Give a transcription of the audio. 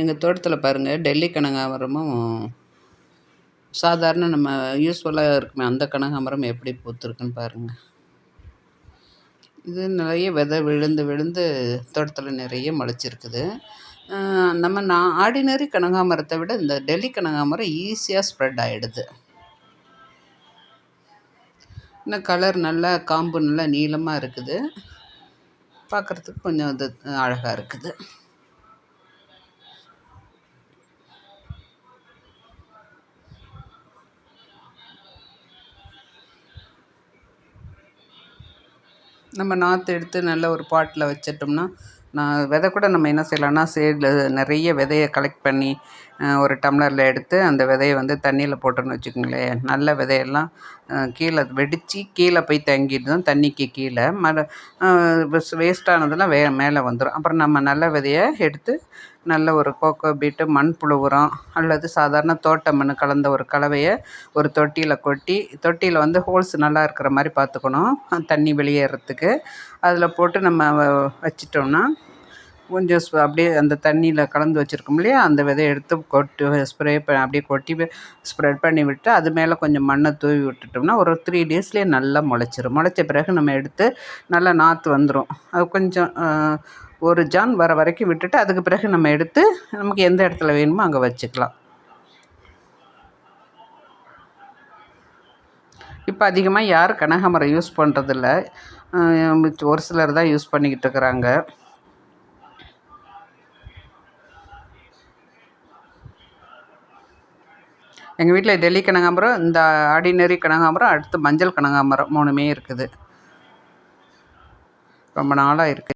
எங்கள் தோட்டத்தில் பாருங்கள் டெல்லி கனகாமரமும் சாதாரண நம்ம யூஸ்ஃபுல்லாக இருக்குமே அந்த கனகாமரம் எப்படி பூத்துருக்குன்னு பாருங்கள் இது நிறைய விதை விழுந்து விழுந்து தோட்டத்தில் நிறைய முளைச்சிருக்குது. நம்ம நான் ஆர்டினரி கனகாமரத்தை விட இந்த டெல்லி கனகாமரம் ஈஸியாக ஸ்ப்ரெட் ஆகிடுது இன்னும் கலர் நல்லா காம்பு நல்லா நீளமாக இருக்குது. பார்க்குறதுக்கு கொஞ்சம் இது அழகாக இருக்குது. நம்ம நாற்று எடுத்து நல்ல ஒரு பாட்டில் வச்சிட்டோம்னா நான் விதை கூட நம்ம என்ன செய்யலாம்னா சேடில் நிறைய விதைய கலெக்ட் பண்ணி ஒரு டம்ளரில் எடுத்து அந்த விதையை வந்து தண்ணியில் போட்டோன்னு வச்சுக்கோங்களேன். நல்ல விதையெல்லாம் கீழே வெடித்து கீழே போய் தங்கிடும் தண்ணிக்கு கீழே மர வேஸ்ட்டானதெல்லாம் வே மேலே வந்துடும் அப்புறம் நம்ம நல்ல விதையை எடுத்து நல்ல ஒரு கோகோ பீட்டு மண்புழு உரம் அல்லது சாதாரண தோட்ட மண் கலந்த ஒரு கலவையை ஒரு தொட்டியில் கொட்டி தொட்டியில் வந்து ஹோல்ஸ் நல்லா இருக்கிற மாதிரி பார்த்துக்கணும். தண்ணி வெளியேறத்துக்கு அதில் போட்டு நம்ம வச்சிட்டோம்னா கொஞ்சம் ஸ் அப்படியே அந்த தண்ணியில் கலந்து வச்சுருக்கோம் இல்லையா? அந்த விதைய எடுத்து கொட்டி ஸ்ப்ரே ப அப்படியே கொட்டி ஸ்ப்ரெட் பண்ணி விட்டு அது மேலே கொஞ்சம் மண்ணை தூவி விட்டுட்டோம்னா ஒரு த்ரீ டேஸ்லேயே நல்லா முளைச்சிரும். முளைச்ச பிறகு நம்ம எடுத்து நல்லா நாற்று வந்துடும் அது கொஞ்சம் ஒரு ஜான் வர வரைக்கும் விட்டுட்டு அதுக்கு பிறகு நம்ம எடுத்து நமக்கு எந்த இடத்துல வேணுமோ அங்கே வச்சுக்கலாம். இப்போ அதிகமாக யாரும் கனகாமரம் யூஸ் பண்ணுறதில்ல ஒரு சிலர் தான் யூஸ் பண்ணிக்கிட்டு இருக்கிறாங்க. எங்கள் வீட்டில் டெல்லி கனகாம்பரம் இந்த ஆர்டினரி கனகாம்பரம் அடுத்து மஞ்சள் கனகாம்பரம் மூணுமே இருக்குது. ரொம்ப நாளாக இருக்குது